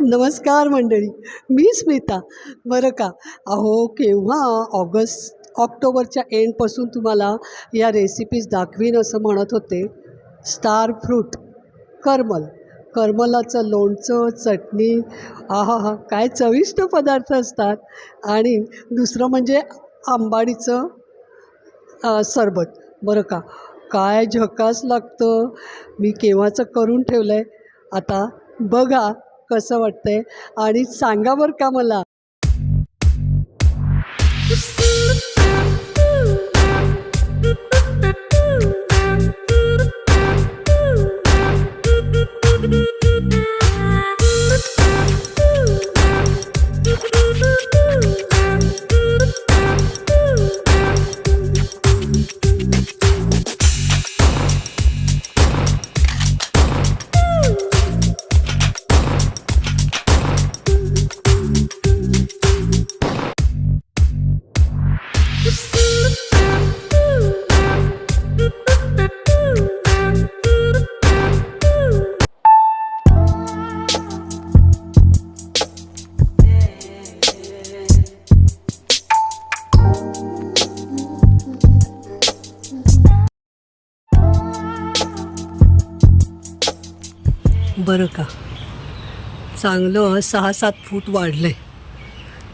नमस्कार मंडळी मी स्मिता. बरं का? अहो केव्हा ऑगस्ट ऑक्टोबरच्या एंडपासून तुम्हाला या रेसिपीज दाखवीन असं म्हणत होते? Star fruit Karmal. करमलाचं लोणचं चटणी आहा हा काय चविष्ट पदार्थ असतात. आणि दुसरं म्हणजे आंबाडीचं सरबत. बरं का? काय झकास लागतं? मी केव्हाचं करून ठेवलं आहे आता बघा कसं वाटतंय? आणि सांगा बरं का मला? बरं का. चांगलं सहा सात फूट वाढलं आहे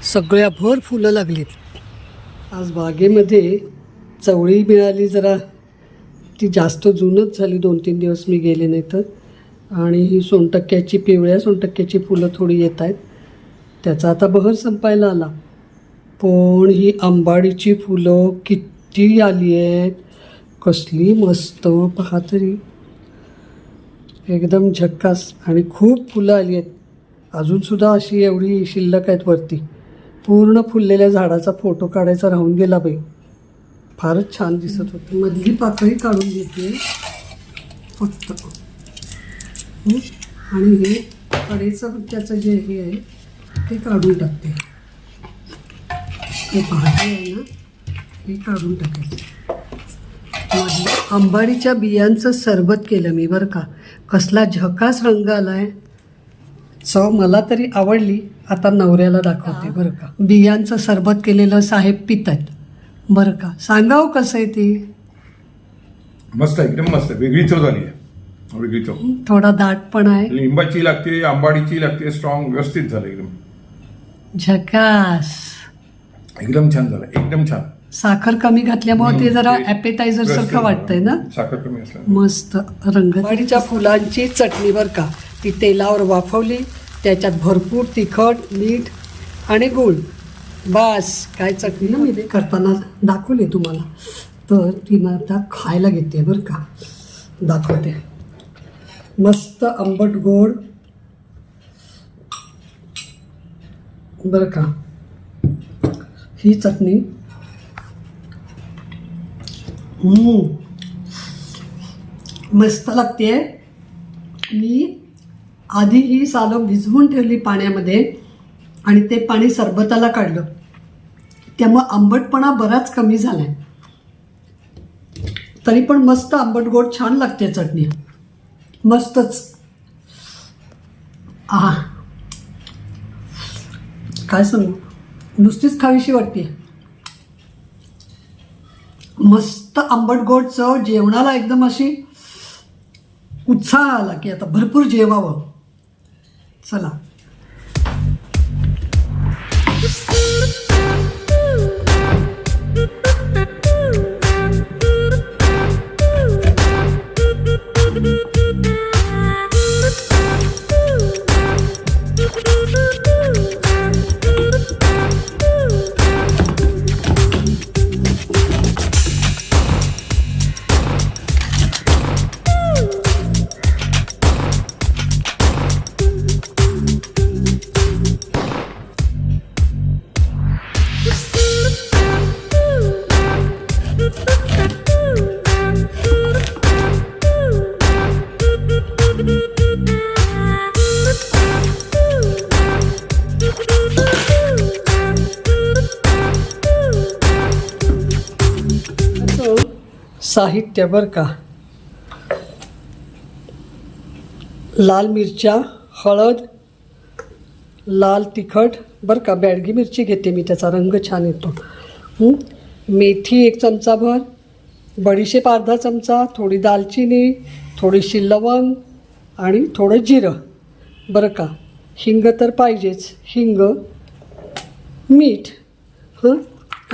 सगळ्या भर फुलं लागलीत. आज बागेमध्ये चवळी मिळाली जरा. ती जास्त जुनच झाली दोन तीन दिवस मी गेले नाही तर. आणि ही सोनटक्क्याची पिवळ्या सोनटक्क्याची फुलं थोडी येत आहेत. त्याचा आता बहर संपायला आला. पण ही आंबाडीची फुलं किती आली आहेत. कसली मस्त पहा तरी. एकदम झक्कास आणि खूप फुलं आली आहेत. अजूनसुद्धा अशी एवढी शिल्लक आहेत वरती. पूर्ण फुललेल्या झाडाचा फोटो काढायचा राहून गेला बाई. फारच छान दिसत होती. मधली पाकळी काढून घेते. फक्त. आणि हे कडेचं त्याचं जे हे आहे ते काढून टाकते. हे भाजी आहे ना? हे काढून टाकायचं मधलं आंबाडीच्या बियांचं सरबत केलं मी बरं का. कसला झकास रंग आलाय. चव मला तरी आवडली. आता नवऱ्याला दाखवते बरं का. बियांचं सरबत केलेलं साहेब पित आहेत. बरं का. सांगाव कसं आहे ती? मस्त आहे, एकदम मस्त आहे. वेगळी चव झाली आहे. वेगळी चव. थोडा दाट पण आहे. लिंबाची लागते आंबाडीची लागते. स्ट्रॉंग व्यवस्थित झालं एकदम. झकास. एकदम छान झालं. एकदम छान. साखर कमी घातल्यामुळे ते जरा ते ॲपेटायझर सारखं वाटतंय ना. साखर कमी असलं मस्त रंगाच्या फुलांची चटणी बरं का ती तेलावर वाफवली त्याच्यात भरपूर तिखट मीठ आणि गूळ. बास काय चटणी ना मी ते करताना दाखवली तुम्हाला. तर ती ना आता खायला घेते बरं का. दाखवते. मस्त आंबट गोड. बरं का. ही चटणी. मस्त लागते मी आधी ही सालं भिजवून ठेवली पाण्यामध्ये आणि ते पाणी सरबताला काढलं. त्यामुळं आंबटपणा बराच कमी झाला आहे तरी पण मस्त आंबट गोड छान लागते चटणी. मस्तच. आहा. काय सांगू? नुसतीच खावीशी वाटते मस्त आंबट गोड चव जेवणाला एकदम अशी उत्साह आला की आता भरपूर जेवावं. चला. साहित्य बरं का? लाल मिरच्या हळद लाल तिखट बरं का? बॅडगी मिरची घेते मी त्याचा रंग छान येतो. मेथी एक चमचाभर बडीशेप अर्धा चमचा थोडी दालचिनी थोडीशी लवंग आणि थोडं जिरं. बरं का? हिंग तर पाहिजेच. हिंग मीठ हं?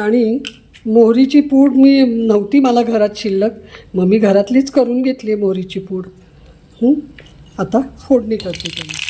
आणि मोहरीची पूड मी नव्हती मला घरात शिल्लक. मग मी घरातलीच करून घेतली आहे मोहरीची पूड. आता फोडणी करते त्याला.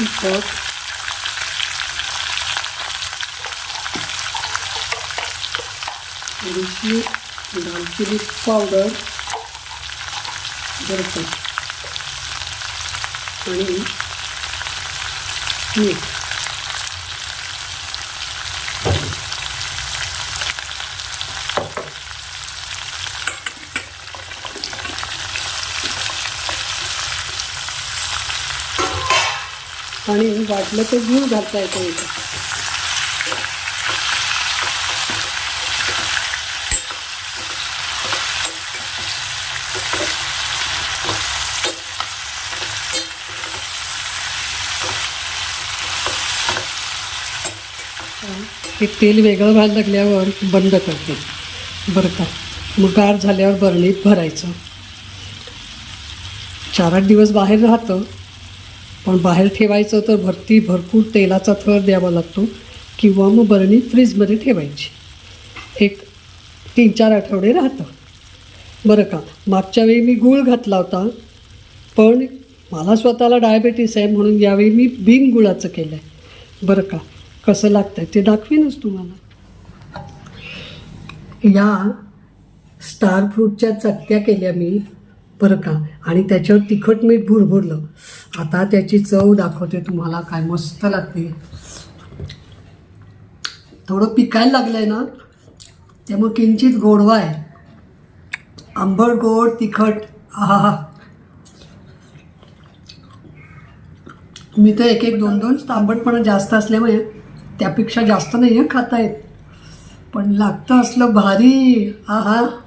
700. देखिए दालचीनी पावडर बर्फ आणि मीठ आणि वाटलं तर जीव घालता येतो इथं. हे तेल वेगळं व्हायला लागल्यावर बंद करते. बरं का? मग गार झाल्यावर बरणीत भरायचं. चार आठ दिवस बाहेर राहतं पण बाहेर ठेवायचं तर भरती भरपूर तेलाचा थर द्यावा लागतो किंवा मग बरणी फ्रीजमध्ये ठेवायची. एक तीन चार आठवडे राहतं. बरं का मागच्या वेळी मी गूळ घातला होता पण मला स्वतःला डायबेटीस आहे म्हणून यावेळी मी बिन गुळाचं केलं आहे बरं का कसं लागतं आहे ते दाखवीनच तुम्हाला. या स्टार फ्रूटच्या चटक्या केल्या मी. बरं का? आणि त्याच्यावर तिखट मीठ भुरभुरलं. आता त्याची चव दाखवते तुम्हाला काय मस्त लागते. थोडं पिकायला लागलं आहे ना त्यामुळे किंचित गोडवा आहे. आंबट गोड तिखट आहा मी तर एक एक दोन दोन तांबटपणा जास्त असल्यामुळे त्यापेक्षा जास्त नाही आहे खाता येत. पण लागतं असलं भारी आहा.